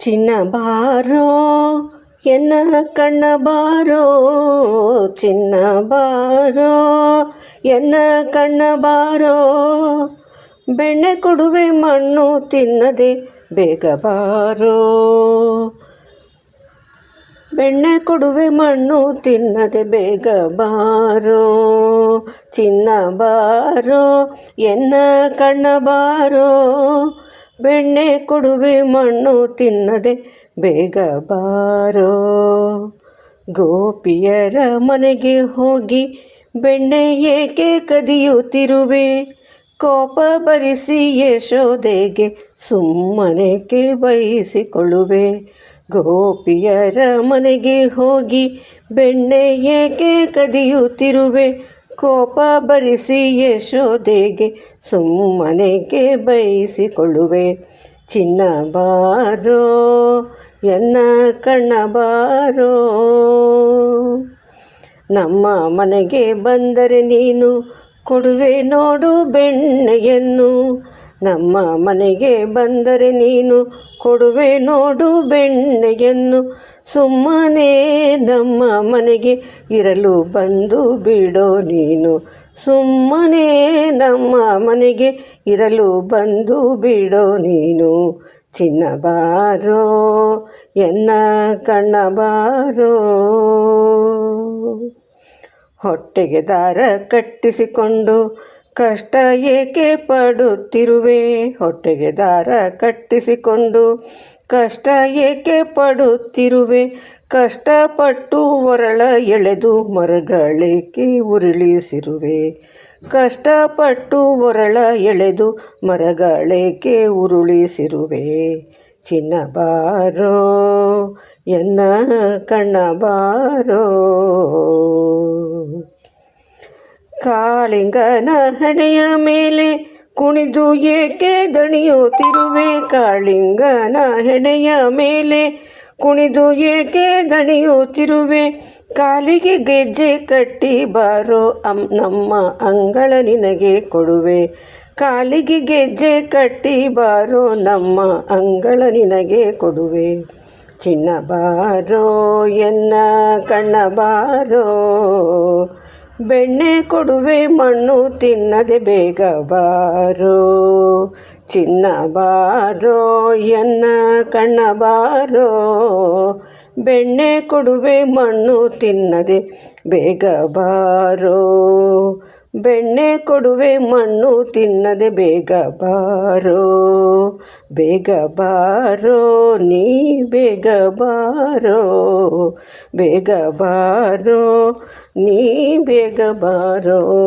ಚಿನ್ನ ಬಾರೋ, ಎನ್ನ ಕಣ್ಣ ಬಾರೋ, ಚಿನ್ನ ಬಾರೋ, ಎನ್ನ ಕಣ್ಣ ಬಾರೋ. ಬೆಣ್ಣೆ ಕೊಡುವೆ ಮಣ್ಣು ತಿನ್ನದೆ ಬೇಗ ಬಾರೋ. ಬೆಣ್ಣೆ ಕೊಡುವೆ ಮಣ್ಣು ತಿನ್ನದೆ ಬೇಗ ಬಾರೋ. ಚಿನ್ನ ಬಾರೋ, ಎನ್ನ ಕಣ್ಣ ಬಾರೋ. ಬೆಣ್ಣೆ ಕೊಡುವೆ ಮಣ್ಣು ತಿನ್ನದೆ ಬೇಗ ಬಾರೋ. ಗೋಪಿಯರ ಮನೆಗೆ ಹೋಗಿ ಬೆಣ್ಣೆ ಏಕೆ ಕದಿಯುತ್ತಿರುವೆ? ಕೋಪ ಬರಿಸಿ ಯಶೋದೆಗೆ ಸುಮ್ಮನೆಗೆ ಬಯಸಿಕೊಳ್ಳುವೆ ಗೋಪಿಯರ ಮನೆಗೆ ಹೋಗಿ ಬೆಣ್ಣೆ ಏಕೆ ಕದಿಯುತ್ತಿರುವೆ? ಕೋಪ ಬರಿಸಿ ಯಶೋದೆಗೆ ಸುಮ್ಮನೆಗೆ ಬಯಸಿಕೊಳ್ಳುವೆ. ಚಿನ್ನ ಬಾರೋ, ಎನ್ನ ಕಣ್ಣ ಬಾರೋ. ನಮ್ಮ ಮನೆಗೆ ಬಂದರೆ ನೀನು ಕೊಡುವೆ ನೋಡು ಬೆಣ್ಣೆಯನ್ನು. ನಮ್ಮ ಮನೆಗೆ ಬಂದರೆ ನೀನು ಕೊಡುವೆ ನೋಡು ಬೆಣ್ಣೆಯನ್ನು. ಸುಮ್ಮನೆ ನಮ್ಮ ಮನೆಗೆ ಇರಲು ಬಂದು ಬಿಡೋ ನೀನು. ಸುಮ್ಮನೆ ನಮ್ಮ ಮನೆಗೆ ಇರಲು ಬಂದು ಬಿಡೋ ನೀನು. ಚಿನ್ನ ಬಾರೋ, ಎನ್ನ ಕಣ್ಣ ಬಾರೋ. ಹೊಟ್ಟೆಗೆ ದಾರ ಕಟ್ಟಿಸಿಕೊಂಡು ಕಷ್ಟ ಏಕೆ ಪಡುತ್ತಿರುವೆ? ಹೊಟ್ಟೆಗೆ ದಾರ ಕಟ್ಟಿಸಿಕೊಂಡು. ಕಷ್ಟ ಏಕೆ ಪಡುತ್ತಿರುವೆ? ಕಷ್ಟಪಟ್ಟು ಒರಳ ಎಳೆದು ಮರಗಳೇಕೆ ಉರುಳಿಸಿರುವೆ. ಕಷ್ಟಪಟ್ಟು ಒರಳ ಎಳೆದು ಮರಗಳೇಕೆ ಉರುಳಿಸಿರುವೆ. ಚಿನ್ನ ಬಾರೋ, ಎನ್ನ ಕಣ್ಣ ಬಾರೋ. ಕಾಳಿಂಗನ ಹಣೆಯ ಮೇಲೆ ಕುಣಿದು ಏಕೆ ದಣಿಯುತ್ತಿರುವೆ? ಕಾಳಿಂಗನ ಹೆಣೆಯ ಮೇಲೆ ಕುಣಿದು ಏಕೆ ದಣಿಯುತ್ತಿರುವೆ? ಕಾಲಿಗೆ ಗೆಜ್ಜೆ ಕಟ್ಟಿ ಬಾರೋ ಅಂ, ನಮ್ಮ ಅಂಗಳ ನಿನಗೆ ಕೊಡುವೆ. ಕಾಲಿಗೆ ಗೆಜ್ಜೆ ಕಟ್ಟಿ ಬಾರೋ ನಮ್ಮ ಅಂಗಳ ನಿನಗೆ ಕೊಡುವೆ. ಚಿನ್ನ ಬಾರೋ, ಎನ್ನ ಕಣ್ಣ ಬಾರೋ ಬೆಣ್ಣೆ ಕೊಡುವೆ ಮಣ್ಣು ತಿನ್ನದೆ ಬೇಗ ಬಾರೋ, ಚಿನ್ನ ಬಾರೋ, ಎನ್ನ ಕಣ್ಣ ಬಾರೋ. ಬೆಣ್ಣೆ ಕೊಡುವೆ ಮಣ್ಣು ತಿನ್ನದೆ ಬೇಗ ಬಾರೋ ಬೆಣ್ಣೆ ಕೊಡುವೆ ಮಣ್ಣು ತಿನ್ನದೆ ಬೇಗ ಬಾರೋ ಬೇಗ ಬಾರೋ, ನೀ ಬೇಗ ಬಾರೋ ಬೇಗ ಬಾರೋ, ನೀ ಬೇಗ ಬಾರೋ.